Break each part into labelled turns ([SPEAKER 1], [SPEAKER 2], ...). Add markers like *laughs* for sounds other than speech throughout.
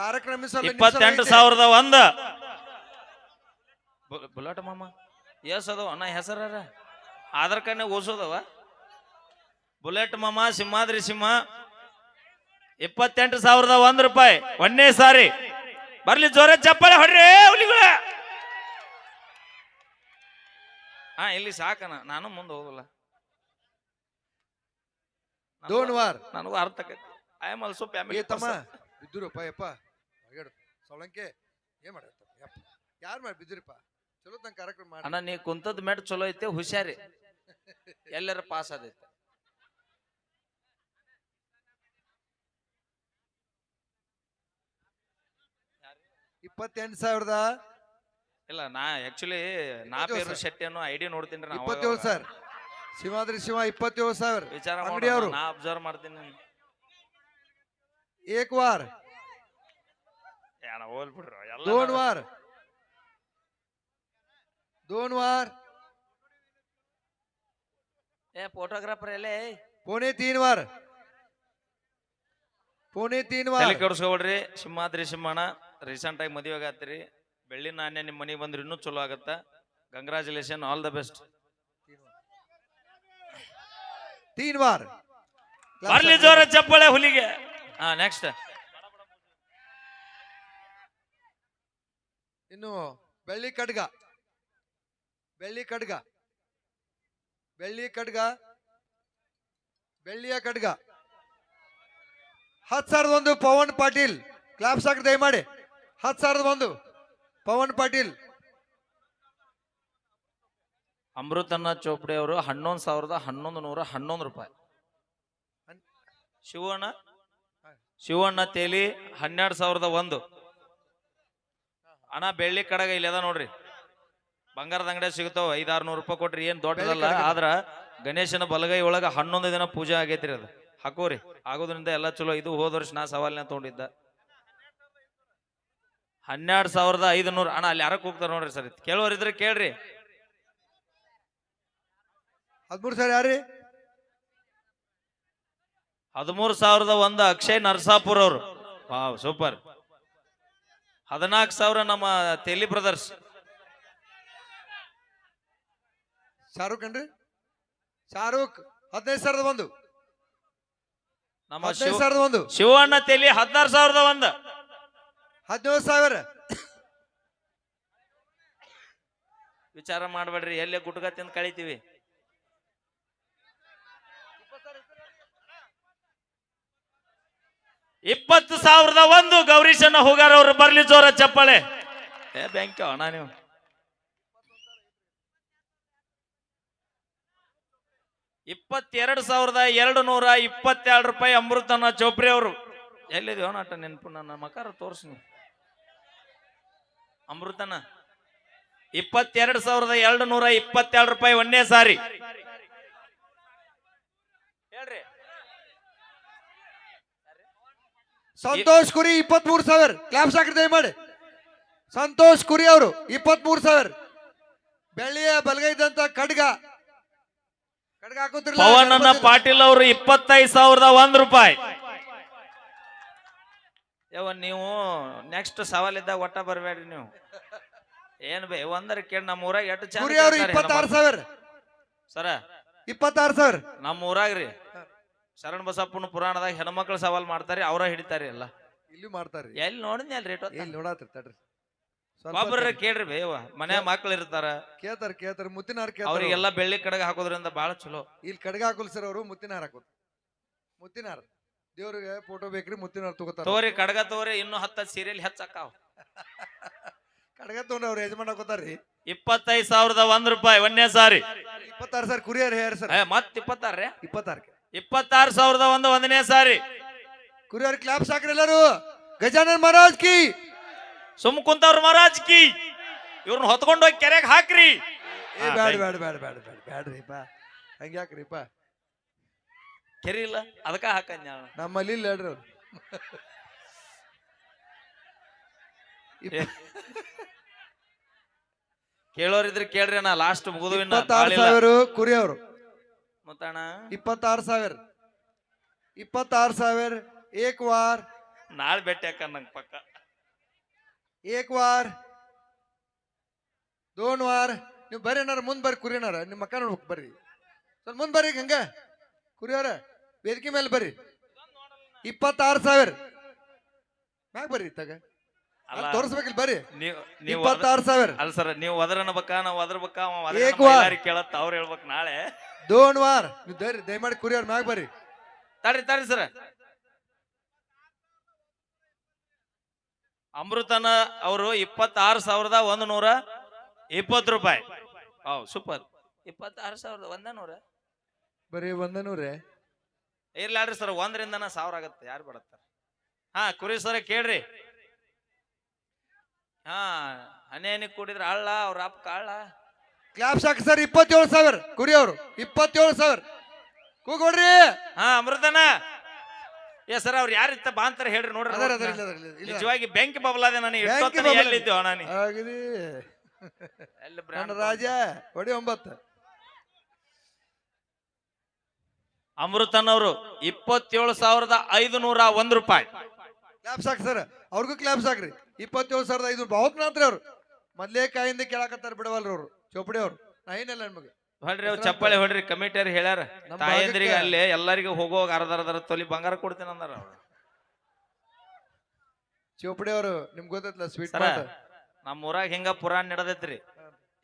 [SPEAKER 1] ಕಾರ್ಯಕ್ರಮ ಸ್ವಲ್ಪ
[SPEAKER 2] ಇಪ್ಪತ್ತೆಂಟು ಸಾವಿರದ ಒಂದ. ಬುಲಾಟ ಬುಲೆಟ್ ಮಾಮ ಎಸ್ ಅದಾವ ಅಣ್ಣ ಹೆಸರ ಆಧಾರ್ ಕಾರ್ಡ್ನ ಓಸೋದವ ಬುಲೆಟ್ ಮಾಮ ಸಿಂಹಾದ್ರಿ ಸಿಂಹ. ಇಪ್ಪತ್ತೆಂಟು ಸಾವಿರದ ಒಂದ್ ರೂಪಾಯಿ. ಒಂದೇ ಸಾರಿ. ಬರ್ಲಿ ಜೋರ ಚಪ್ಪಾಳೆ ಹೊಡ್ರಿ ಹುಲಿಗಳ. ಹಾ ಇಲ್ಲಿ ಸಾಕನ ನಾನು ಮುಂದೆ ಹೋಗಲ್ಲ. ನನಗೂ-
[SPEAKER 1] ಡೋಂಟ್ ವಾರ್
[SPEAKER 2] ನನಗೂ ಅರ್ಥ ಆಕೈತಿ. ಐ ಆಮ್ ಆಲ್ಸೋ ಫ್ಯಾಮಿಲಿ
[SPEAKER 1] ತಮ್ಮ ಬಿದ್ದುರಪ್ಪ ಯಪ್ಪ. ಹೊರಗಡೆ ಸೊಳಂಕೆ ಏನ್ ಮಾಡತ್ತ ಯಪ್ಪ ಯಾರು ಮಾಡಿ ಬಿದ್ದಿರಪ್ಪ? ಚಲೋ ತಂಗ ಕಾರ್ಯಕ್ರಮ ಮಾಡಿ.
[SPEAKER 2] ಅಣ್ಣ ನೀ ಕುಂತದ್ ಮೆಟ್ ಚಲೋ ಐತೆ ಹುಷಾರಿ. ಎಲ್ಲರ ಪಾಸ್ ಆದೈತೆ.
[SPEAKER 1] ಇಪ್ಪತ್ತೆಂಟು ಸಾವಿರದ?
[SPEAKER 2] ಇಲ್ಲ ನಾ ಆಕ್ಚುಲಿ ನಾ ಪೇರು. ಶೆಟ್ಟಿ ಅನ್ನೋ ಐಡಿ ನೋಡ್ತೀನಿ ನಾ
[SPEAKER 1] ಇಪ್ಪತ್ತೇಳು ಸರ್ ಶಿವಾದ್ರಿ ಶಿವ ಇಪ್ಪತ್ತೇಳು ಸಾವಿರ.
[SPEAKER 2] ವಿಚಾರ ಮಾಡಿ. ನಾ ಅಬ್ಸರ್ವ್ ಮಾಡ್ತೀನಿ.
[SPEAKER 1] ಏಕ್ ವಾರ್.
[SPEAKER 2] ಏನ ಹೋಲ್ ಬಿಡ್ರು ಎಲ್ಲ
[SPEAKER 1] दोन
[SPEAKER 2] ನಾವು-
[SPEAKER 1] वार दोन वार
[SPEAKER 2] ಏ ಫೋಟೋಗ್ರಾಫರ್ ಎಲ್ಲೇ
[SPEAKER 1] पौने तीन वार पौने तीन
[SPEAKER 2] ತಲೆ
[SPEAKER 1] वार
[SPEAKER 2] ಕೆಡಿಸ್ಕೊಬಿಡ್ರಿ ಸಿಂಹಾದ್ರಿ ಸಿಂಹಣ್ಣ ರೀಸೆಂಟ್ ಆಗಿ ಮದುವೆ ಆಗತ್ತೀರಿ ಬೆಳ್ಳಿ ನಾಣ್ಯ ನಿಮ್ಮ ಮನೆಗೆ ಬಂದ್ರೆ ಇನ್ನೂ ಚಲೋ ಆಗತ್ತ ಕಂಗ್ರಾಚುಲೇಷನ್ ಆಲ್ ದ ಬೆಸ್ಟ್
[SPEAKER 1] तीन वार
[SPEAKER 2] ಬರ್ಲಿ ಜೋರ ಚಪ್ಪಾಳೆ ಹುಲಿಗೆ ಹಾ ನೆಕ್ಸ್ಟ್
[SPEAKER 1] ಇನ್ನು ಬೆಳ್ಳಿ ಖಡ್ಗ ಬೆಳ್ಳಿ ಖಡ್ಗ ಬೆಳ್ಳಿ ಖಡ್ಗ ಬೆಳ್ಳಿಯ ಖಡ್ಗ ಹತ್ತು ಸಾವಿರದ ಒಂದು ಪವನ್ ಪಾಟೀಲ್. ಕ್ಲಾಪ್ಸ್ ಹಾಕಿ ದಯಮಾಡಿ. ಹತ್ತು ಸಾವಿರದ ಒಂದು ಪವನ್ ಪಾಟೀಲ್.
[SPEAKER 2] ಅಮೃತನ್ನ ಚೋಪ್ಡೆ ಅವರು ಹನ್ನೊಂದು ಸಾವಿರದ ಹನ್ನೊಂದು ನೂರ ಹನ್ನೊಂದು ರೂಪಾಯಿ. ಶಿವಣ್ಣ? ಶಿವಣ್ಣ ತೇಲಿ ಹನ್ನೆರಡು ಸಾವಿರದ ಒಂದು. ಅಣ್ಣ ಬೆಳ್ಳಿ ಕಡಗ ಇಲ್ಲದ ನೋಡ್ರಿ. ಬಂಗಾರದ ಅಂಗಡಿ ಸಿಗುತ್ತೋ ಐದಾರು ನೂರು ರೂಪಾಯಿ ಕೊಟ್ರಿ ಏನ್ ದೊಡ್ಡದಲ್ಲ. ಆದ್ರ ಗಣೇಶನ ಬಲಗೈ ಒಳಗ ಹನ್ನೊಂದು ದಿನ ಪೂಜೆ ಆಗೈತ್ರಿ ಅದು. ಹಾಕೋರಿ. ಆಗೋದ್ರಿಂದ ಎಲ್ಲ ಚಲೋ. ಇದು ಹೋದ ವರ್ಷ ನಾ ಸವಾಲ್ನ ತಗೊಂಡಿದ್ದ. ಹನ್ನೆರಡು ಸಾವಿರದ ಐದು ನೂರು ಅಣ್ಣ ಅಲ್ಲಿ ಯಾರಕ್ಕೆ ಹೋಗ್ತಾರ ನೋಡ್ರಿ ಸರ್. ಕೇಳೋರಿದ್ರೆ ಕೇಳ್ರಿ.
[SPEAKER 1] ಹದಿಮೂರು ಸಾವಿರ ಯಾರ್ರಿ?
[SPEAKER 2] ಹದಿಮೂರು ಸಾವಿರದ ಒಂದು ಅಕ್ಷಯ್ ನರಸಾಪುರ್ ಅವರು. Wow super. ಹದಿನಾಲ್ಕು ಸಾವಿರ ನಮ್ಮ ತೆಲಿ ಬ್ರದರ್ಸ್
[SPEAKER 1] ಶಾರುಖ್ ಅನ್ರಿ ಶಾರುಖ್ ಹದಿನೈದು ಸಾವಿರದ ಒಂದು.
[SPEAKER 2] ನಮ್ಮ
[SPEAKER 1] ಹದಿನೈದು
[SPEAKER 2] ಶಿವ
[SPEAKER 1] ಸಾವಿರದ ಒಂದು.
[SPEAKER 2] ಶಿವಣ್ಣ ತೆಲಿ ಹದಿನಾರು ಸಾವಿರದ ಒಂದು.
[SPEAKER 1] ಹದಿನೇಳು ಸಾವಿರ.
[SPEAKER 2] ವಿಚಾರ ಮಾಡಬೇಡ್ರಿ ಎಲ್ಲೇ ಗುಟ್ಕ ತಿಂದು ಕಳಿತೀವಿ. ಇಪ್ಪತ್ತು ಸಾವಿರದ ಒಂದು ಗೌರೀಶನ ಹೋಗಾರ ಅವ್ರು ಬರ್ಲಿ ಜೋರ ಚಪ್ಪಾಳೆ. ಏ ಬ್ಯಾಂಕ್ ಅಣ್ಣ ನೀವು. ಇಪ್ಪತ್ತೆರಡು ಸಾವಿರದ ಎರಡು ನೂರ ಇಪ್ಪತ್ತೆರಡು ರೂಪಾಯಿ ಅಮೃತಣ್ಣ ಚೋಪ್ರಿ ಅವರು. ಎಲ್ಲಿದೆಯೋ ನಾಟ ನೆನಪು ನನ್ನ ಮಕರ ತೋರ್ಸಿ ನೀವು. ಅಮೃತಣ್ಣ. ಇಪ್ಪತ್ತೆರಡು ಸಾವಿರದ ಎರಡು ನೂರ ಇಪ್ಪತ್ತೆರಡು ರೂಪಾಯಿ ಒಂದೇ ಸಾರಿ. ಹೇಳ್ರಿ.
[SPEAKER 1] ಸಂತೋಷ್ ಕುರಿ ಇಪ್ಪತ್ಮೂರು ಸಾವಿರ. ಕ್ಲಾಪ್ಸ್ ಹಾಕಿ ಮಾಡಿ ಸಂತೋಷ್ ಕುರಿ ಅವರು ಇಪ್ಪತ್ಮೂರು ಸಾವಿರ. ಬೆಳ್ಳಿಯ ಬಲಗೈದಂತ ಖಡ್ಗ. ಖಡ್ಗ
[SPEAKER 2] ಪವನಣ್ಣ ಪಾಟೀಲ್ ಅವರು ಇಪ್ಪತ್ತೈದು ಸಾವಿರದ ಒಂದ್ ರೂಪಾಯಿ. ಯಾವ ನೀವು ನೆಕ್ಸ್ಟ್ ಸವಾಲಿದ್ದಾಗ ಒಟ್ಟ ಬರ್ಬೇಡ್ರಿ ನೀವು. ಏನ್ ಬೇ ಒಂದರ ಕೇಳಿ ನಮ್ಮ ಊರಾಗ ಎಷ್ಟು ಚಂದ
[SPEAKER 1] ಕುರಿ ಅವರು
[SPEAKER 2] ಕೇಳ್ತಾರೆ
[SPEAKER 1] ಇಪ್ಪತ್ತಾರು ಸಾವಿರ.
[SPEAKER 2] ಸರ
[SPEAKER 1] ಇಪ್ಪತ್ತಾರು ಸಾವಿರ.
[SPEAKER 2] ನಮ್ಮ ಊರಾಗ್ರಿ. ಶರಣ ಬಸಪ್ಪನ ಪುರಾಣದಾಗ ಹೆಣ್ಮಕ್ಳು ಸವಾಲ್ ಮಾಡ್ತಾರೆ ಅವರ ಹಿಡಿತಾರೆ ಎಲ್ಲ.
[SPEAKER 1] ಇಲ್ಲಿ ಮಾಡ್ತಾರೆ
[SPEAKER 2] ಎಲ್ಲಿ ನೋಡಿದ್ನಿ ರೇಟ್
[SPEAKER 1] ಇಲ್ಲಿ ನೋಡಾತ್ರಿ ತಡ್ರಿ.
[SPEAKER 2] ಒಬ್ಬರ ಕೇಳ್ರಿ ಬೇವ ಮನೆ ಮಕ್ಳು ಇರ್ತಾರ.
[SPEAKER 1] ಕೇಳ್ತಾರ ಕೇಳ್ತಾರ ಮುತ್ತಿನ ಹಾರ ಕೇಳ್ತಾರ
[SPEAKER 2] ಅವ್ರಿಗೆಲ್ಲ ಬೆಳ್ಳಿ ಕಡೆಗೆ ಹಾಕೋದ್ರಿಂದ ಬಹಳ ಚಲೋ.
[SPEAKER 1] ಇಲ್ಲಿ ಕಡಗ ಹಾಕೋಲ್ ಸರ್ ಅವರು ಮುತ್ತಿನಾರ ಹಾಕೋದು. ಮುತ್ತಿನ ಹಾರ ದೇವ್ರಿಗೆ ಫೋಟೋ ಬೇಕ್ರಿ ಮುತ್ತಿನ ಹಾರ ತಗೋತಾರ.
[SPEAKER 2] ತೋರಿ ಕಡಗ ತೋರಿ ಇನ್ನು ಹತ್ತ ಸೀರಿಯಲ್ ಹೆಚ್ಚಕ್ಕಾವ್ *laughs*
[SPEAKER 1] ಕಡಗ ತಗೊಂಡ್ರೆ ಅವ್ರ ಯಜಮಾನ್ ಹಾಕೋತಾರ್ರಿ
[SPEAKER 2] ಇಪ್ಪತ್ತೈದು ಸಾವಿರದ ಒಂದ್ ರೂಪಾಯಿ ಒಂದೇ ಸಾರಿ.
[SPEAKER 1] ಇಪ್ಪತ್ತಾರು ಸರ್ ಕುರಿಯರ್ ಹೇರ್ ಸರ್.
[SPEAKER 2] ಮತ್ತೆ ಮತ್ ಇಪ್ಪತ್ತಾರ್ರಿ?
[SPEAKER 1] ಇಪ್ಪತ್ತಾರಕ್ಕೆ
[SPEAKER 2] ಇಪ್ಪತ್ತಾರು ಸಾವಿರದ ಒಂದು ಒಂದನೇ ಸಾರಿ.
[SPEAKER 1] ಕುರಿಯರ್ ಕ್ಲಾಪ್ಸ್ ಹಾಕ್ರಿ ಎಲ್ಲರೂ. ಗಜಾನನ್ ಮಹಾರಾಜ್ ಕಿ.
[SPEAKER 2] ಸುಮ್ ಕುಂತವ್ರ ಮಹಾರಾಜ್ ಕಿ. ಇವ್ರನ್ನ ಹೊತ್ಕೊಂಡು ಹೋಗಿ ಕೆರೆಗೆ ಹಾಕ್ರಿ.
[SPEAKER 1] ಏ ಬ್ಯಾಡ ಬ್ಯಾಡ ಬ್ಯಾಡ ಬ್ಯಾಡ ಬ್ಯಾಡ ಬ್ಯಾಡ್ರಿಪ್ಪ ಹಂಗೆ ಹಾಕ್ರಿಪ್ಪ
[SPEAKER 2] ಕೆರಿ ಇಲ್ಲ ಅದಕ್ಕ ನಾನು
[SPEAKER 1] ನಮ್ಮಲ್ಲಿ ಇಲ್ಲ ಹೇಳ್ರಿ ಅವ್ರು.
[SPEAKER 2] ಕೇಳೋರಿದ್ರೆ ಕೇಳ್ರಿ ನಾ ಲಾಸ್ಟ್ ಮುಗಿದು
[SPEAKER 1] ಇಪ್ಪತ್ತಾರು ಅವರು ಕುರಿ ಅವರು
[SPEAKER 2] ಮುತ್ತಣ್ಣ.
[SPEAKER 1] ಇಪ್ಪತ್ತಾರು ಸಾವಿರ. ಇಪ್ಪತ್ತಾರು ಸಾವಿರ ಏಕ್ ವಾರ್.
[SPEAKER 2] ನಾಳೆ ಭೇಟಿ ಹಾಕ ನಂಗೆ ಪಕ್ಕ.
[SPEAKER 1] ಏಕ್ ವಾರ್. ದೋನ್ ವಾರ್. ನೀವು ಬರ್ರಿ ಏನಾರ ಮುಂದ್ ಬರ್ರಿ ಕುರಿನಾರ ನಿಮ್ಮ ಮಕ್ಕ ನೋಡ್ಬೇಕು ಬರ್ರಿ. ಸ್ವಲ್ಪ ಮುಂದ್ ಬರ್ರಿ ಹಂಗ. ಕುರಿಯವ್ರ ವೇದಿಕೆ ಮೇಲೆ ಬರ್ರಿ. ಇಪ್ಪತ್ತಾರು ಸಾವಿರ. ಮ್ಯಾಗ ಬರ್ರಿ ತಗ ತೋರಿಸ್ಬೇಕಿಲ್ಲ ಬರ್ರಿ.
[SPEAKER 2] ನೀವು ನೀವು
[SPEAKER 1] ಇಪ್ಪತ್ತಾರು ಸಾವಿರ.
[SPEAKER 2] ಅಲ್ಲ ಸರ್ ನೀವು ಒದರನಬೇಕ ನಾವು ಒದರ್ಬೇಕ ಅವ
[SPEAKER 1] ಏಕ್ ವಾರ್.
[SPEAKER 2] ಒದರ ಕೇಳತ್ತ ಅವ್ರು ಹೇಳ್ಬೇಕು ನಾಳೆ.
[SPEAKER 1] ದೋನ್ ವಾರ್. ನೀವು ದಯರಿ ದಯಮಾಡಿ ಕುರಿಯವ್ರ ಮ್ಯಾಗ ಬರ್ರಿ.
[SPEAKER 2] ತಡ್ರಿ ತಡ್ರಿ ಸರ್. ಅಮೃತನ ಅವರು ಇಪ್ಪತ್ತಾರು ಸಾವಿರದ ಒಂದು ನೂರ ಇಪ್ಪತ್ತು ರೂಪಾಯಿ. ಹೌದು ಸೂಪರ್. ಇಪ್ಪತ್ತಾರು ಸಾವಿರದ ಒಂದ ನೂರ
[SPEAKER 1] ಬರೀ ಒಂದನೂರೇ?
[SPEAKER 2] ಇರ್ಲಾಡ್ರಿ ಸರ್ ಒಂದರಿಂದನ ಸಾವಿರ ಆಗತ್ತೆ ಯಾರು ಬಿಡತ್ತಾರ? ಹಾ ಕುರಿ ಸರ ಕೇಳ್ರಿ. ಹಾ ಹನಿ ಕೂಡಿದ್ರೆ ಹಳ್ಳ ಅವ್ರ ಅಪ್ಪ ಕಾಳ
[SPEAKER 1] ಕ್ಲಾಪ್ ಸಾಕು ಸರ್ ಇಪ್ಪತ್ತೇಳು ಸಾವಿರ. ಕುರಿ ಅವ್ರು ಇಪ್ಪತ್ತೇಳು ಸಾವಿರ. ಕೂಗೋಡ್ರಿ
[SPEAKER 2] ಹಾ ಅಮೃತನ. ಏ ಸರ್ ಅವ್ರು ಯಾರಿತ್ತ ಬಾ ಅಂತಾರೆ ಹೇಳ್ರಿ ನೋಡ್ರಿ
[SPEAKER 1] ಅದರ ಅದರ ಇಲ್ಲ ಅದರ ಇಲ್ಲ ಇಲ್ಲ
[SPEAKER 2] ನಿಜವಾಗಿ ಬೆಂಕಿ ಬಬಲಾದೆ ನನಗೆ. ಎಲ್ಲಿದ್ದೆವು ನಾನು.
[SPEAKER 1] ಆಗಿದಿ
[SPEAKER 2] ಎಲ್ಲಿ
[SPEAKER 1] ನನ್ನ
[SPEAKER 2] brand
[SPEAKER 1] ರಾಜ ಹೊಡಿ ಒಂಬತ್ತು.
[SPEAKER 2] ಅಮೃತನವರು ಇಪ್ಪತ್ತೇಳು ಸಾವಿರದ ಐದು ನೂರ ಒಂದು ರೂಪಾಯಿ.
[SPEAKER 1] ಕ್ಲಾಪ್ ಸಾಕು ಸರ್ ಅವ್ರಿಗೂ ಕ್ಲಾಪ್ ಸಾಕ್ರಿ ಇಪ್ಪತ್ತೇಳು ಸಾವಿರದ ಐದು ಬಹುತ್ ನಾತ್ರಿ ಅವ್ರು. ಮೊದ್ಲೇ ಕಾಯಿಂದ ಕೇಳಾಕತ್ತಾರ ಬಿಡವಲ್ರಿ ಅವ್ರು. ಚೌಪಡಿ ಅವ್ರು. ನಾ ಏನಿಲ್ಲ ನಿಮಗೆ.
[SPEAKER 2] ಹೊಡ್ರಿ ಅವ್ರು ಚಪ್ಪಾಳೆ ಹೊಡ್ರಿ ಕಮಿಟಿಯರ್ ಹೇಳ್ಯಾರ.
[SPEAKER 1] ನಮ್ಮ
[SPEAKER 2] ತಾಯಂದ್ರಿಗೆ
[SPEAKER 1] ಭಾಗಕ್ಕೆ-
[SPEAKER 2] ಅಲ್ಲಿ ಎಲ್ಲರಿಗೂ ಹೋಗೋವಾಗ ಅರ್ಧ ಅರ್ಧ ತೊಲಿ ಬಂಗಾರ ಕೊಡ್ತೀನಿ ಅಂದಾರ ಅವ್ರು.
[SPEAKER 1] ಚೋಪಡಿ ಅವರು ನಿಮ್ಗೆ ಗೊತ್ತೈತಲ್ಲ ಸ್ವೀಟ್
[SPEAKER 2] ಸರ ನಮ್ಮ ಊರಾಗ ಹಿಂಗ ಪುರಾಣ ನಡೆದೈತ್ರಿ.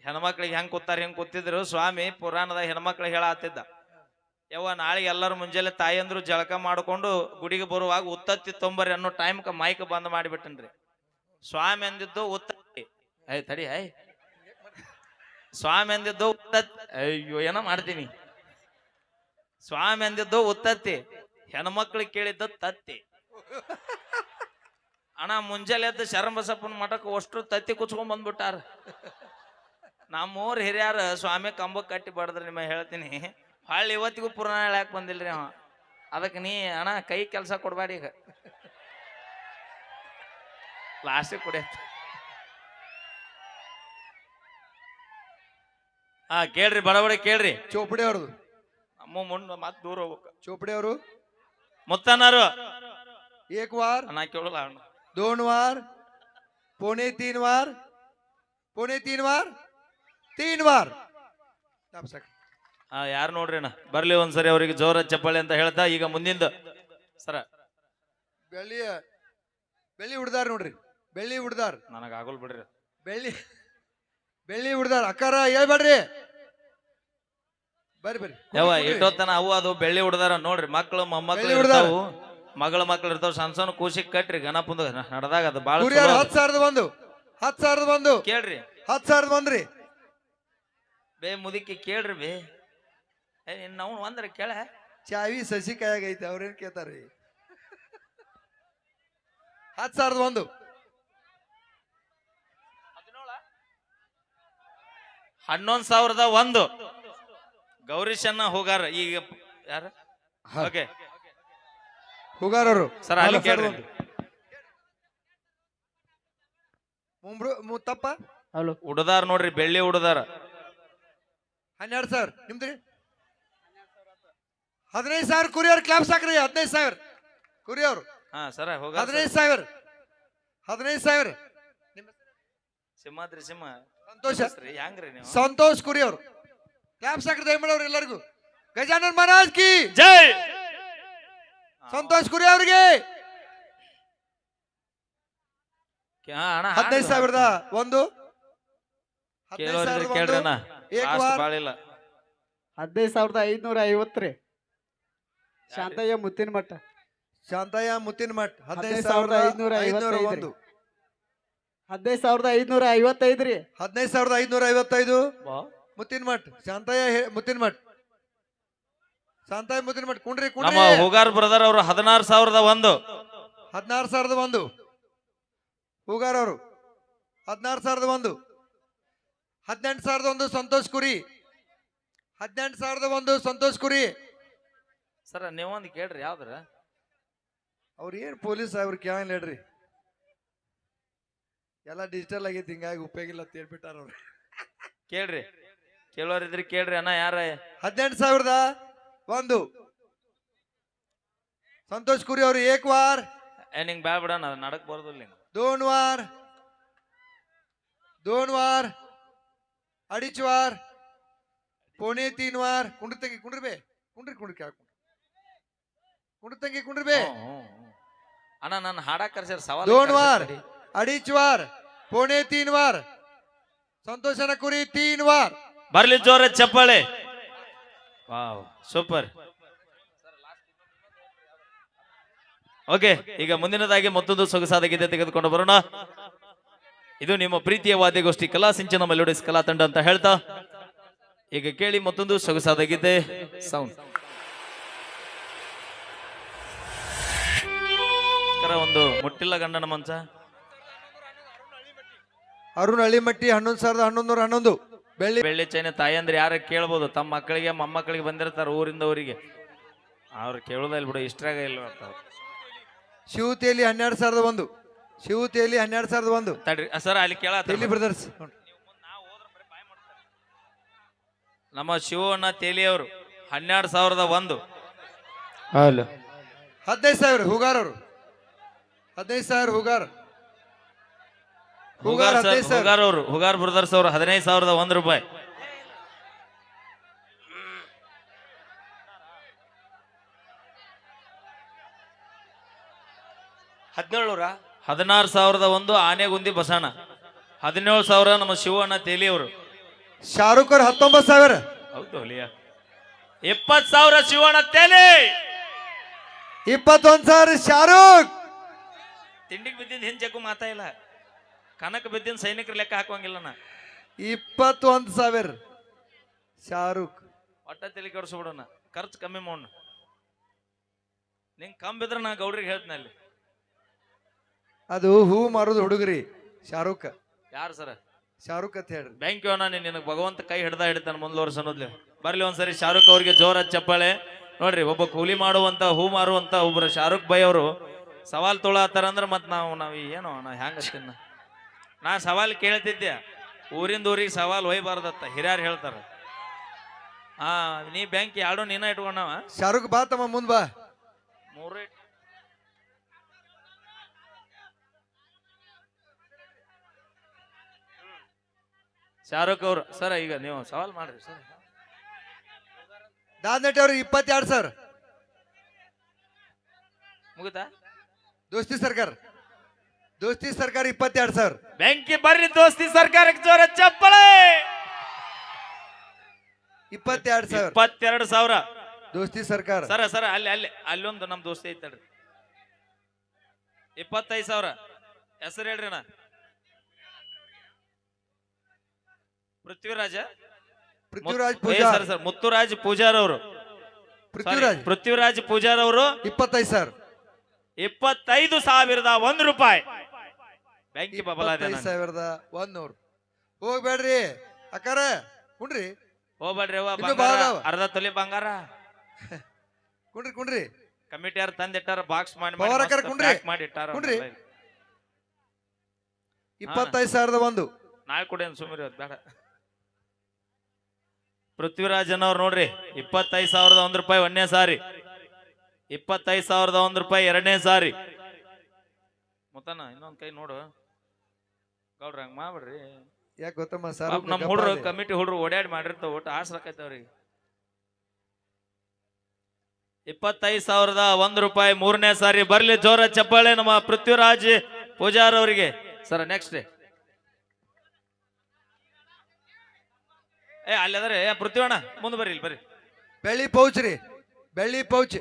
[SPEAKER 2] ಹೆಣ್ಮಕ್ಳಿಗೆ ಹೆಂಗ್ ಕೂತಾರ ಹೆಂಗ್ ಕೂತಿದ್ರು ಸ್ವಾಮಿ ಪುರಾಣದ ಹೆಣ್ಮಕ್ಳಿಗೆ ಹೇಳತ್ತಿದ್ದ ಯವ್ವ ನಾಳೆ ಎಲ್ಲರೂ ಮುಂಜಾನೆ ತಾಯಂದ್ರು ಜಳಕ ಮಾಡ್ಕೊಂಡು ಗುಡಿಗೆ ಬರುವಾಗ ಉತ್ತತ್ತಿ ತೊಂಬರಿ ಅನ್ನೋ ಟೈಮ್ಕ ಮೈಕ್ ಬಂದ್ ಮಾಡಿಬಿಟ್ಟನ್ರಿ. ಸ್ವಾಮಿ ಅಂದಿದ್ದು ಉತ್ತತ್ತಿ ಐ ತಡಿ ಐ ಸ್ವಾಮಿ ಅಂದಿದ್ದು ಉತ್ತತ್ತಿ. ಅಯ್ಯೋ, ಏನೋ ಮಾಡ್ತೀನಿ. ಸ್ವಾಮಿ ಅಂದಿದ್ದು ಉತ್ತತ್ತಿ. ಹೆಣ್ಮಕ್ಳಿಗೆ ಕೇಳಿದ್ದು ತತ್ತಿ. ಅಣ್ಣ, ಮುಂಜಾನೆ ಎದ್ದು ಶರಣಬಸಪ್ಪನ ಮಠಕ್ಕೆ ಅಷ್ಟು ತತ್ತಿ ಕುಚ್ಕೊಂಡ್ ಬಂದ್ಬಿಟ್ಟಾರ. ನಮ್ಮೂರ್ ಹಿರಿಯರು ಸ್ವಾಮಿ ಕಂಬ ಕಟ್ಟಿ ಬಡದ್ರಿ ನಿಮ್ಮ ಹೇಳ್ತೀನಿ. ಹಳ್ಳಿ ಇವತ್ತಿಗೂ ಪುರಾಣ ಹೇಳಕ್ ಬಂದಿಲ್ರಿ ಅವ. ಅದಕ್ಕೆ ನೀ, ಅಣ್ಣ, ಕೈ ಕೆಲಸ ಕೊಡ್ಬೇಡಿ ಈಗ. ಕ್ಲಾಸಿಗೆ ಕುಡಿಯತ್ತ ಹಾ ಕೇಳ್ರಿ ಬಡಬಡಿ ಕೇಳ್ರಿ
[SPEAKER 1] ಚೋಪಡಿ ಅವ್ರದ್ದು
[SPEAKER 2] ನಮ್ಮ ಮುಂದ ಮತ್ ದೂರ ಹೋಗ್ಬೇಕು
[SPEAKER 1] ಚೋಪಡಿ ಅವರು
[SPEAKER 2] ಮುತ್ತನಾರು
[SPEAKER 1] ಏಕ್ ವಾರ್
[SPEAKER 2] ನಾ ಕೇಳಲ್ಲ ಅಣ್ಣ
[SPEAKER 1] ದೋನ್ ವಾರ್ ಪೋಣೆ ತೀನ್ ವಾರ್ ಪೋಣೆ ತೀನ್ ವಾರ ತೀನ್ ವಾರ್
[SPEAKER 2] ಹಾ ಆ ಯಾರು ನೋಡ್ರಿ ಅಣ್ಣ? ಬರ್ಲಿ ಒಂದ್ಸರಿ ಅವ್ರಿಗೆ ಜೋರ ಚಪ್ಪಾಳೆ ಅಂತ ಹೇಳ್ತಾ ಈಗ ಮುಂದಿಂದ. ಸರ.
[SPEAKER 1] ಬೆಳ್ಳಿ ಬೆಳ್ಳಿ ಹುಡ್ದಾರ ನೋಡ್ರಿ. ಬೆಳ್ಳಿ ಹುಡ್ದಾರ್.
[SPEAKER 2] ನನಗ ಆಗಲ್ ಬಿಡ್ರಿ.
[SPEAKER 1] ಬೆಳ್ಳಿ ಬೆಳ್ಳಿ ಹುಡ್ದಾರ್. ಅಕ್ಕಾರ ಹೇಳ್ಬೇಡ್ರಿ. ಬರ್ರಿ ಬರ್ರಿ.
[SPEAKER 2] ಯಾವ. ಇಟ್ಟೋತನ ಅವು ಅದು ಬೆಳ್ಳಿ ಹುಡ್ದಾರ ನೋಡ್ರಿ ಮಕ್ಕಳು ಮೊಮ್ಮಕ್ಳು
[SPEAKER 1] ಬೆಳ್ಳಿ ಹುಡ್ದಾರ.
[SPEAKER 2] ಇರ್ತಾವು. ಮಗಳ ಮಕ್ಳು ಇರ್ತಾವ. ಸಣ್ಣ ಸಣ್ಣ ಕೂಸಿಗೆ ಕಟ್ರಿ ಗಣಪಂದು ನಡ್ದಾಗ ಅದು ಬಾಳ
[SPEAKER 1] ಕುರಿಯರ್ ಹತ್ತು ಸಾವಿರದ ಒಂದು ಹತ್ತು ಸಾವಿರದ ಒಂದು
[SPEAKER 2] ಕೇಳ್ರಿ.
[SPEAKER 1] ಹತ್ತು ಸಾವಿರದ ಒಂದ್ರಿ
[SPEAKER 2] ಬೇ ಮುದುಕಿ ಕೇಳ್ರಿ ಬೇ. ಏ ನಾವು ಒಂದ್ರ ಕೇಳ.
[SPEAKER 1] ಚಾವಿ ಸಸಿ ಕೈಯಾಗೈತೆ ಅವ್ರೇನ್ ಕೇಳ್ತಾರ್ರಿ? ಹತ್ತು ಸಾವಿರದ ಒಂದು
[SPEAKER 2] ಹನ್ನೊಂದ್ ಸಾವಿರದ ಒಂದು. ಗೌರೀಶನ್ನ ಹೋಗಾರ ಈಗ ಯಾರ? ಓಕೆ
[SPEAKER 1] ಹುಗಾರರು.
[SPEAKER 2] ಸರ್ ಅಲ್ಲಿ ಕೇಳ್ರಿ.
[SPEAKER 1] ಮುಂಬ್ರು ಮುತ್ತಪ್ಪ
[SPEAKER 3] ಹಲೋ.
[SPEAKER 2] ಉಡದಾರ ನೋಡ್ರಿ ಬೆಳ್ಳಿ ಉಡದಾರ.
[SPEAKER 1] ಹನ್ನೆರಡು ಸಾವಿರ. ನಿಮ್ದ್ರಿ? ಹದಿನೈದು ಸಾವಿರ ಕುರಿಯವ್ರ ಕ್ಲಾಪ್ ಸಾಕ್ರಿ ಹದಿನೈದು ಸಾವಿರ. ಕುರಿಯವ್ರು.
[SPEAKER 2] ಹಾ ಸರ ಹೋಗ
[SPEAKER 1] ಹದಿನೈದು ಸಾವಿರ. ಹದಿನೈದು ಸಾವಿರ.
[SPEAKER 2] ಸಿಂಹಾದ್ರಿ ಸಿಂಹ.
[SPEAKER 1] ಸಂತೋಷ.
[SPEAKER 2] ರೀ ಹೆಂಗ್ರಿ ನೀವು?
[SPEAKER 1] ಸಂತೋಷ್ ಕುರಿಯವ್ರು. ಕ್ಲಾಪ್ ಸಾಕ್ರಿ ದಯಮಾಡವ್ರು ಎಲ್ಲರಿಗೂ? ಗಜಾನನ್ ಮಹಾರಾಜ್ ಕಿ!
[SPEAKER 2] ಜೈ!
[SPEAKER 1] ಸಂತೋಷ್ ಕುರಿ ಅವ್ರಿಗೆ
[SPEAKER 2] ಹಾ, ಅಣ್ಣ
[SPEAKER 1] ಹದಿನೈದು ಸಾವಿರದ ಒಂದು. ಹದಿನೈದು
[SPEAKER 2] ಕೇಳೋರಿದ್ರೆ
[SPEAKER 1] ಸಾವಿರದ
[SPEAKER 2] ಕೇಳ್ರಿ ಅಣ್ಣ
[SPEAKER 1] ಒಂದು. ಏಕ್
[SPEAKER 2] ಲಾಸ್ಟ್
[SPEAKER 1] ವಾರ್
[SPEAKER 2] ಬಾಳಿಲ್ಲ.
[SPEAKER 3] ಹದಿನೈದು ಸಾವಿರದ ಐದ್ನೂರ ಐವತ್ತು ರೀ ಶಾಂತಯ್ಯ ಮುತ್ತಿನ ಮಠ
[SPEAKER 1] ಶಾಂತಯ್ಯ ಮುತ್ತಿನ ಮಠ ಹದಿನೈದು ಸಾವಿರದ ಐನೂರ
[SPEAKER 3] ಐವತ್ತೈದು
[SPEAKER 1] ಒಂದು.
[SPEAKER 3] ಹದಿನೈದು ಸಾವಿರದ ಐದ್ನೂರ ಐವತ್ತೈದು ರೀ.
[SPEAKER 1] ಹದಿನೈದು ಸಾವಿರದ ಐದುನೂರ ಐವತ್ತೈದು. ಮುತ್ತಿನ ಮಠ್. ಶಾಂತಯ್ಯ ಹೇ- ಮುತ್ತಿನ ಮಠ್. ಶಾಂತಯ್ಯ ಮುತ್ತಿನ ಮಠ್. ಕುಂಡ್ರಿ
[SPEAKER 2] ನಮ್ಮ
[SPEAKER 1] ಕುಂಡ್ರಿ
[SPEAKER 2] ಹೋಗಾರ್ ಬ್ರದರ್ ಅವರು ಹದಿನಾರು ಸಾವಿರದ ಒಂದು.
[SPEAKER 1] ಹದಿನಾರು ಸಾವಿರದ ಒಂದು. ಹೂಗಾರ್ ಅವರು ಹದಿನಾರು ಸಾವಿರದ ಒಂದು. ಹದಿನೆಂಟು ಸಾವಿರದ ಒಂದು ಸಂತೋಷ್ ಕುರಿ. ಹದಿನೆಂಟು ಸಾವಿರದ ಒಂದು ಸಂತೋಷ್ ಕುರಿ.
[SPEAKER 2] ಸರ ನೀವೊಂದು ಕೇಳ್ರಿ ಯಾವ್ದ್ರ?
[SPEAKER 1] ಅವ್ರು ಏನು ಪೊಲೀಸ್ ಅವ್ರು ಕೇಳಂಗಿಲ್ಲ ಹೇಳ್ರಿ ಎಲ್ಲ ಡಿಜಿಟಲ್ ಆಗೈತಿ ಹಿಂಗಾಗಿ ಉಪಯೋಗಿಲ್ಲ ಅಂತ ಹೇಳ್ಬಿಟ್ಟಾರ ಅವ್ರು.
[SPEAKER 2] ಕೇಳ್ರಿ. ಕೇಳೋರಿದ್ರಿ ಕೇಳ್ರಿ ಅಣ್ಣ ಯಾರ?
[SPEAKER 1] ಹದಿನೆಂಟು ಸಾವಿರದ ಒಂದು. ಸಂತೋಷ್ ಕುರಿ ಅವ್ರು ಏಕ್ ವಾರ್
[SPEAKER 2] ನಿಂಗೆ ಬ್ಯಾ ಬಿಡಣ ನಡಕ್ ಬರೋದಿಲ್ಲ
[SPEAKER 1] ದೋನ್ ವಾರ್ ದೋನ್ ವಾರ್ ಅಡಿಚ್ ವಾರ್ ಪೋಣಿ ತೀನ್ ವಾರ್ ಕುಂಡ್ರಿ ತಂಗಿ ಕುಂಡ್ರಿ ಬೇ. ಕುಂಡ್ರಿ ಕುಂಡ್ರಿ ಕೇಳ ಕುಂಡ್ರಿ. ತಂಗಿ ಕುಂಡ್ರಿ ಬೇ.
[SPEAKER 2] ಅಣ್ಣ ನಾನು ಹಾಡಾ ಕರ್ಸ್ಯಾರ ಸವಾಲ್
[SPEAKER 1] ದೋನ್ ವಾರ್ अडीच वार पोणे तीन वार ಸಂತೋಷನ ಕುರಿ तीन वार
[SPEAKER 2] ಬರ್ಲಿ ಜೋರ ಚಪ್ಪಾಳೆ ವಾವ್ ಸೂಪರ್ ಓಕೆ ಈಗ ಮುಂದಿನದಾಗಿ ಮತ್ತೊಂದು ಸೊಗಸಾದ ಗೀತೆ ತೆಗೆದುಕೊಂಡು ಬರೋಣ ಇದು ನಿಮ್ಮ ಪ್ರೀತಿಯ ವಾದ್ಯಗೋಷ್ಠಿ ಕಲಾ ಸಿಂಚನ ಮೆಲೋಡಿಸ್ ಕಲಾ ತಂಡ ಅಂತ ಹೇಳ್ತಾ ಈಗ ಕೇಳಿ ಮತ್ತೊಂದು ಸೊಗಸಾದ ಗೀತೆ ಸೌಂಡ್ ಒಂದು ಮುಟ್ಟಿಲ್ಲ ಗಂಡನ ಮಂಚ
[SPEAKER 1] ಅರುಣ್ ಹಳ್ಳಿಮಟ್ಟಿ ಹನ್ನೊಂದು ಸಾವಿರದ ಹನ್ನೊಂದು ನೂರ ಹನ್ನೊಂದು. ಬೆಳ್ಳಿ
[SPEAKER 2] ಬೆಳ್ಳಿ ಚೈನ ತಾಯಿ ಅಂದ್ರೆ ಯಾರ ಕೇಳ್ಬೋದು? ತಮ್ಮ ಮಕ್ಕಳಿಗೆ ಮೊಮ್ಮಕ್ಕಳಿಗೆ ಬಂದಿರ್ತಾರೆ ಊರಿಂದ ಊರಿಗೆ. ಅವ್ರು ಕೇಳೋದಿಲ್ಲ ಬಿಡು ಇಷ್ಟ್ರಾಗ ಇಲ್ಲ ಅಂತ ಅವ್ರು.
[SPEAKER 1] ಶಿವತಿಯಲ್ಲಿ ಹನ್ನೆರಡು ಸಾವಿರದ ಒಂದು. ಶಿವತಿಯಲ್ಲಿ ಹನ್ನೆರಡು ಸಾವಿರದ ಒಂದು.
[SPEAKER 2] ತಡ್ರಿ ಸರ್ ಅಲ್ಲಿ ಕೇಳ
[SPEAKER 1] ತೆಲಿ ಬ್ರದರ್ಸ್
[SPEAKER 2] ನಮ್ಮ ಶಿವಣ್ಣ ತೇಲಿಯವರು ಹನ್ನೆರಡು ಸಾವಿರದ ಒಂದು.
[SPEAKER 1] ಹದಿನೈದು ಸಾವಿರ ಹುಗಾರ್ ಅವರು ಹದಿನೈದು ಸಾವಿರ ಹುಗಾರ್. ಹುಗಾರ್
[SPEAKER 2] ಹುಗಾರ್ ಸರ್
[SPEAKER 1] ಹದಿನೈದು ಸಾವಿರ
[SPEAKER 2] ಹುಗಾರ್ ಅವರು ಹುಗಾರ್ ಬ್ರದರ್ಸ್ ಅವರು ಹದಿನೈದು ಸಾವಿರದ ಒಂದು ರೂಪಾಯಿ.
[SPEAKER 4] ಹದಿನೇಳು
[SPEAKER 2] ಹದಿನಾರು ಸಾವಿರದ ಒಂದು ಆನೆಗುಂದಿ ಬಸಣ್ಣ ಹದಿನೇಳು ಸಾವಿರ ನಮ್ಮ ಶಿವಣ್ಣ ತೇಲಿಯವರು
[SPEAKER 1] ಶಾರುಖ್ ಅವ್ರ ಹತ್ತೊಂಬತ್ತು ಸಾವಿರ.
[SPEAKER 2] ಹೌದು ಅಲಿಯ. ಇಪ್ಪತ್ತು ಸಾವಿರ ಶಿವಣ್ಣ ತೇಲಿ.
[SPEAKER 1] ಇಪ್ಪತ್ತೊಂದು ಸಾವಿರ ಶಾರುಖ್.
[SPEAKER 2] ತಿಂಡಿಗೆ ಬಿದ್ದಿದ್ದು ಹಿಂಜಕ್ಕೂ ಮಾತಾ ಇಲ್ಲ. ಕನಕ ಬಿದ್ದಿನ ಸೈನಿಕರ ಲೆಕ್ಕ ಹಾಕುವಂಗಿಲ್ಲ ನಾ.
[SPEAKER 1] ಇಪ್ಪತ್ತೊಂದು ಸಾವಿರ. ಶಾರುಖ್.
[SPEAKER 2] ಒಟ್ಟ ತಲೆ ಕೆಡಿಸ್ಬಿಡೋಣ ಖರ್ಚು ಕಮ್ಮಿ ಮಾಡೋಣ ನಿಂಗೆ ಕಮ್ಮಿ ಬಿದ್ರೆ ನಾ ಗೌಡ್ರಿಗೆ ಹೇಳ್ತೀನಿ ಅಲ್ಲಿ.
[SPEAKER 1] ಅದು ಹೂ ಮಾರೋದು ಹುಡುಗ್ರಿ ಶಾರುಖ್.
[SPEAKER 2] ಯಾರು ಸರ್?
[SPEAKER 1] ಶಾರುಖ್ ಅಂತ ಹೇಳ್ರಿ.
[SPEAKER 2] ಬ್ಯಾಂಕ್ ಯೋನ ನಿನಗೆ ಭಗವಂತ ಕೈ ಹಿಡ್ದ ಹಿಡಿತಾನೆ ಮುಂದುವರ್ಸ ವರ್ಷ ಅನ್ನೋದ್ಲಿ ಬರ್ಲಿ ಒಂದ್ಸರಿ ಶಾರುಖ್ ಅವ್ರಿಗೆ ಜೋರ ಚಪ್ಪಾಳೆ. ನೋಡ್ರಿ ಒಬ್ಬ ಕೂಲಿ ಮಾಡುವಂತ ಹೂ ಮಾರುವಂತ ಒಬ್ರು ಶಾರುಖ್ ಬೈ ಅವರು. ಸವಾಲ್ ತೊಳತ್ತಾರ ಅಂದ್ರೆ ಮತ್ತೆ ನಾವು ನಾವು ಏನೋ ನಾವು ಹ್ಯಾಂಗ ತಿನ್ನ ನಾ ಸವಾಲ್ ಕೇಳ್ತಿದ್ದೆ. ಊರಿಂದ ಊರಿಗೆ ಸವಾಲ್ ಒಯ್ಬಾರ್ದತ್ತ ಹಿರಿಯರು ಹೇಳ್ತಾರ. ಹಾ ನೀ ಬ್ಯಾಂಕ್ ಎರಡು ನೀನ ಇಟ್ಕೊಂಡವ?
[SPEAKER 1] ಶಾರುಖ್ ಬಾ ತಮ್ಮ ಮುಂದ್ ಬಾ.
[SPEAKER 2] ಮೂರು ಶಾರುಖ್ ಅವ್ರು ಸರ್ ಈಗ ನೀವು ಸವಾಲ್ ಮಾಡ್ರಿ ಸರ್.
[SPEAKER 1] ದಾದ್ನಟ್ಟಿ ಅವ್ರಿಗೆ ಇಪ್ಪತ್ತೆರಡು ಸರ್.
[SPEAKER 2] ಮುಗಿತಾ?
[SPEAKER 1] ದೋಸ್ತಿ ಸರ್ಕಾರ. ದೋಸ್ತಿ ಸರ್ಕಾರ ಇಪ್ಪತ್ತೆರಡು ಸಾವಿರ.
[SPEAKER 2] ಬ್ಯಾಂಕಿ ಬರ್ರಿ ದೋಸ್ತಿ ಸರ್ಕಾರಕ್ಕೆ ಜೋರ ಚಪ್ಪಳೆ.
[SPEAKER 1] ಇಪ್ಪತ್ತೆರಡು ಸಾವಿರ.
[SPEAKER 2] ಇಪ್ಪತ್ತೆರಡು ಸಾವಿರ.
[SPEAKER 1] ದೋಸ್ತಿ ಸರ್ಕಾರ.
[SPEAKER 2] ಸರ ಸರ ಅಲ್ಲಿ ಅಲ್ಲಿ ಅಲ್ಲೊಂದು ನಮ್ ದೋಸ್ತಿ ಐತಲ್ರಿ ಇಪ್ಪತ್ತೈದು ಸಾವಿರ. ಹೆಸರು ಹೇಳ್ರಿ ಅಣ್ಣ. ಪೃಥ್ವಿರಾಜ?
[SPEAKER 1] ಪೃಥ್ವಿರಾಜ್
[SPEAKER 2] ಏ
[SPEAKER 1] ಪೂಜಾ
[SPEAKER 2] ಸರ್ ಸರ್ ಮುತ್ತುರಾಜ್ ಪೂಜಾರ್ ಅವರು.
[SPEAKER 1] ಪೃಥ್ವಿರಾಜ್.
[SPEAKER 2] ಪೃಥ್ವಿರಾಜ್ ಪೂಜಾರ್ ಅವರು.
[SPEAKER 1] ಇಪ್ಪತ್ತೈದು ಸಾವಿರ.
[SPEAKER 2] ಇಪ್ಪತ್ತೈದು ಸಾವಿರದ ಒಂದು ರೂಪಾಯಿ. ಬ್ಯಾಂಕಿ ಬಬಲಾದೆ
[SPEAKER 1] ಇಪ್ಪತ್ತೈದು ಸಾವಿರದ ಒಂದ್ನೂರು. ಹೋಗ್ಬೇಡ್ರಿ. ಅಕ್ಕಾರ ಕುಣ್ರಿ
[SPEAKER 2] ಹೋಗ್ಬೇಡ್ರಿ ಅವ್ವ,
[SPEAKER 1] ಇನ್ನೂ
[SPEAKER 2] ಬಂಗಾರ
[SPEAKER 1] ಅದಾವ.
[SPEAKER 2] ಅರ್ಧ ತೊಲಿ ಬಂಗಾರ.
[SPEAKER 1] ಕುಣ್ರಿ ಕುಣ್ರಿ
[SPEAKER 2] ಕಮಿಟಿ ಯಾರು ತಂದಿಟ್ಟಾರ ಬಾಕ್ಸ್ ಮಾಡಿ
[SPEAKER 1] ಪವಾರ
[SPEAKER 2] ಮಸ್ತ್
[SPEAKER 1] ಕರ್ಕೊಂಡ್ರಿ?
[SPEAKER 2] pack ಮಾಡಿ ಇಟ್ಟಾರ
[SPEAKER 1] ಕುಂಡ್ರಿ? ಇಪ್ಪತ್ತೈದು ಸಾವಿರದ ಒಂದು.
[SPEAKER 2] ನಾಳೆ ಕೊಡಿ ಸುಮ್ಮನೆ ಇವತ್ತು ಬೇಡ. ಪೃಥ್ವಿರಾಜನ್ ಅವ್ರು ನೋಡ್ರಿ ಇಪ್ಪತ್ತೈದು ಸಾವಿರದ ಒಂದ್ ರೂಪಾಯಿ ಒಂದನೇ ಸಾರಿ. ಇಪ್ಪತ್ತೈದು ಸಾವಿರದ ಒಂದ್ ರೂಪಾಯಿ ಎರಡನೇ ಸಾರಿ. ಮುತ್ತನ ಇನ್ನೊಂದ್ ಕೈ ನೋಡು. ಗೌಡ್ರ ಹಂಗ ಮಾಡ್ಬಿಡ್ರಿ.
[SPEAKER 1] ಯಾಕೆ ಗೊತ್ತಮ್ಮ ಸರ್
[SPEAKER 2] ನಮ್ಮ ನಮ್ ಹುಡ್ರು ಕಮಿಟಿ ಹುಡ್ರು ಓಡಾಡಿ ಮಾಡಿರ್ತಾವ ಒಟ್ಟು ಆಡ್ಸ್ಲಕೈತೆ ಅವ್ರಿಗೆ. ಇಪ್ಪತ್ತೈದು ಸಾವಿರದ ಒಂದು ರೂಪಾಯಿ ಮೂರನೇ ಸಾರಿ ಬರ್ಲಿ ಜೋರ ಚಪ್ಪಾಳೆ ನಮ್ಮ ಪೃಥ್ವಿರಾಜ್ ಪೂಜಾರ್ ಅವರಿಗೆ. ಸರ್ ನೆಕ್ಸ್ಟ್ ಏ ಅಲ್ಲದ್ರೆ ಪೃಥ್ವಿಣ ಮುಂದ್ ಪೃಥ್ವಣ್ಣ ಮುಂದೆ ಬರ್ರಿ ಇಲ್ಲಿ ಬರ್ರಿ.
[SPEAKER 1] ಬೆಳ್ಳಿ ಪೌಚ್ ರೀ. ಬೆಳ್ಳಿ ಪೌಚ್.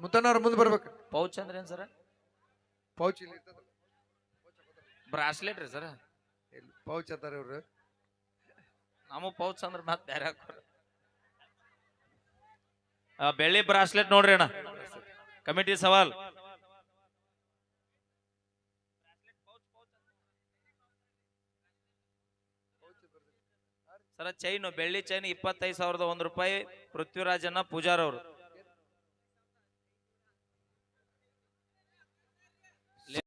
[SPEAKER 1] ಮುತ್ತನವ್ರ ಮುಂದೆ ಬರ್ಬೇಕು.
[SPEAKER 2] ಪೌಚ್ ಅಂದ್ರೆ ಏನ್ ಸರ್?
[SPEAKER 1] ಪೌಚ್ ಇಲ್ಲಿ
[SPEAKER 2] ಬ್ರಾಸ್ಲೆಟ್ ರೀ ಸರ್.
[SPEAKER 1] ಪೌಚ್ ಅಂತಾರೆ ಇವ್ರು?
[SPEAKER 2] ನಮಗ್ ಪೌಚ್ ಅಂದ್ರೆ ಮತ್ತೆ ಬೇರೆ ಹಾಕೋರು ಆ, ಬೆಳ್ಳಿ ಬ್ರಾಸ್ಲೆಟ್ ನೋಡ್ರಿ ಅಣ್ಣ. ಕಮಿಟಿ ಸವಾಲ್. ಸರ ಚೈನು ಬೆಳ್ಳಿ ಚೈನ್ ಇಪ್ಪತ್ತೈದು ಸಾವಿರದ ಒಂದು ರೂಪಾಯಿ ಪೃಥ್ವಿರಾಜನ ಪೂಜಾರ್ ಅವರು.